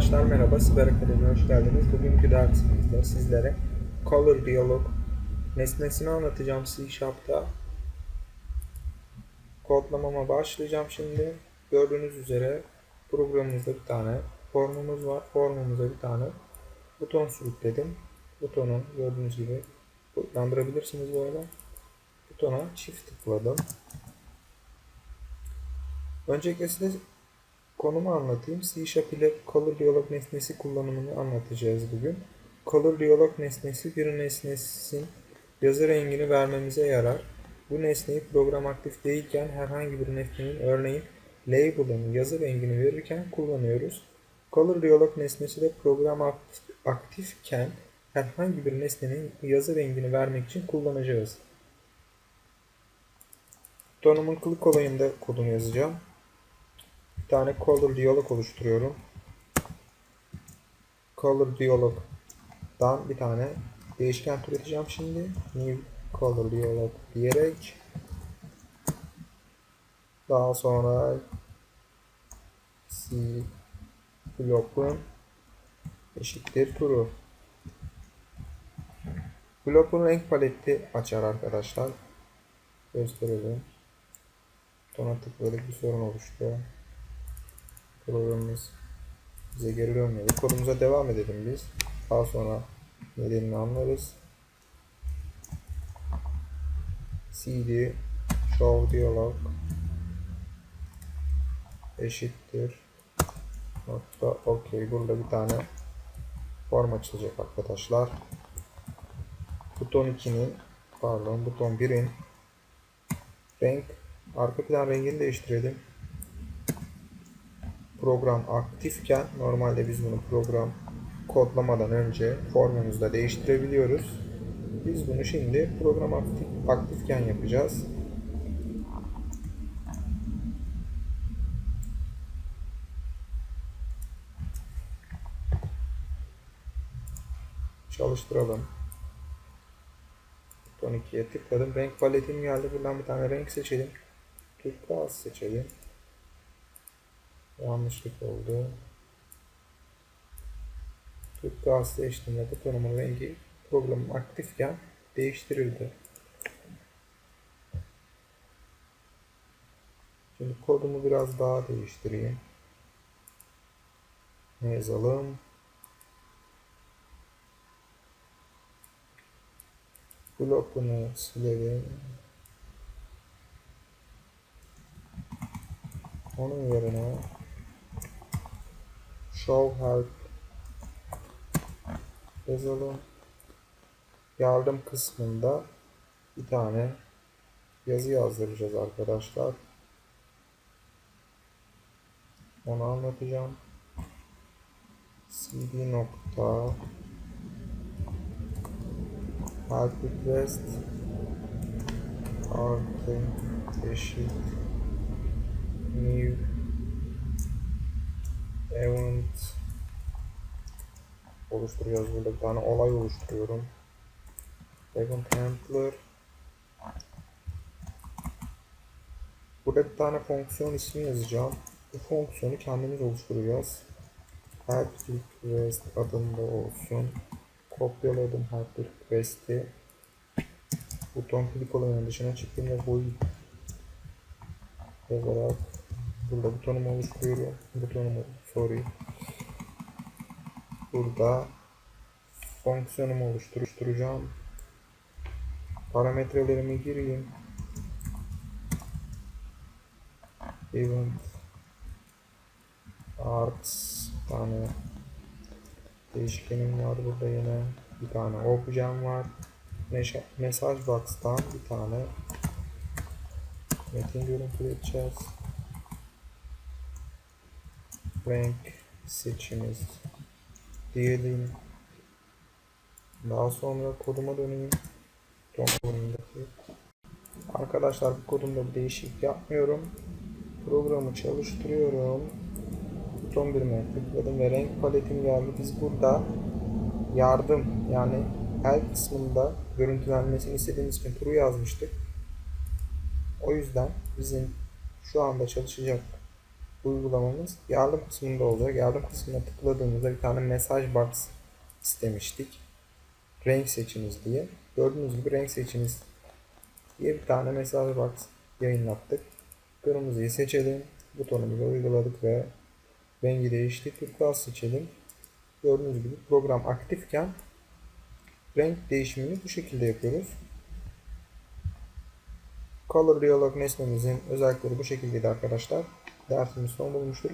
Arkadaşlar merhaba, Siber Akademi'ye hoş geldiniz. Bugünkü dersimizde sizlere Color Dialog nesnesini anlatacağım C Sharp'ta. Kodlamama başlayacağım şimdi. Gördüğünüz üzere programımızda bir tane formumuz var. Formumuza bir tane buton sürükledim. Butonu gördüğünüz gibi boyutlandırabilirsiniz bu arada. Butona çift tıkladım. Öncelikle size konumu anlatayım. C Sharp ile Color Dialog nesnesi kullanımını anlatacağız bugün. Color Dialog nesnesi bir nesnesin yazı rengini vermemize yarar. Bu nesneyi program aktif değilken herhangi bir nesnenin örneğin label'ın yazı rengini verirken kullanıyoruz. Color Dialog nesnesi de program aktif, aktifken herhangi bir nesnenin yazı rengini vermek için kullanacağız. Butonumun kılık olayında kodunu yazacağım. Tane color diyalog oluşturuyorum. Color diyalog'dan bir tane değişken türeteceğim şimdi. New color diyalog diyerek daha sonra C blokun eşittir true. Blokun renk paleti açar arkadaşlar. Gösterelim. Sonra tıkladık bir sorun oluştu. Programımız bize geri dönmedi. Kodumuza devam edelim biz. Daha sonra nedenini anlarız. cd show dialog eşittir nokta ok burada bir tane form açılacak arkadaşlar buton 2'nin pardon buton 1'in renk arka plan rengini değiştirelim program aktifken normalde biz bunu program kodlamadan önce formumuzda değiştirebiliyoruz. Biz bunu şimdi program aktif, aktifken yapacağız. Çalıştıralım. Buton 2'ye tıkladım. Renk paletim geldi. Buradan bir tane renk seçelim. Turkuaz seçelim. Yanlışlık oldu. Türk gaz seçtiğimde butonumun rengi programım aktifken değiştirildi. Şimdi kodumu biraz daha değiştireyim. Ne yazalım? Blokunu silelim. Onun yerine show help yazalım. Yardım kısmında bir tane yazı yazdıracağız arkadaşlar. Onu anlatacağım. cd nokta help request artı eşit new event oluşturuyoruz burada bir tane olay oluşturuyorum. Event handler burada bir tane fonksiyon ismi yazacağım. Bu fonksiyonu kendimiz oluşturacağız. Help request adında olsun. Kopyaladım help request'i. Buton klik olayının dışına çıktım ve boy yazarak burada butonumu oluşturuyorum butonumu sorry burada fonksiyonumu oluşturacağım. Parametrelerimi gireyim. Event arts tane değişkenim var burada yine bir tane objem var. Mesaj box'tan bir tane metin görüntü edeceğiz. Renk seçimiz diyelim. Daha sonra koduma döneyim. Kodumdaki. Arkadaşlar bu kodumda bir değişiklik yapmıyorum. Programı çalıştırıyorum. Buton birime tıkladım ve renk paletim geldi. Biz burada yardım yani el kısmında görüntülenmesini istediğimiz için true yazmıştık. O yüzden bizim şu anda çalışacak uygulamamız yardım kısmında olacak. Yardım kısmına tıkladığımızda bir tane mesaj box istemiştik. Renk seçiniz diye. Gördüğünüz gibi renk seçiniz diye bir tane mesaj box yayınlattık. Kırmızıyı seçelim. Butonumuzu uyguladık ve rengi değişti. Turkuaz seçelim. Gördüğünüz gibi program aktifken renk değişimini bu şekilde yapıyoruz. Color Dialog nesnemizin özellikleri bu şekildeydi arkadaşlar. Dersimiz son bulmuştur.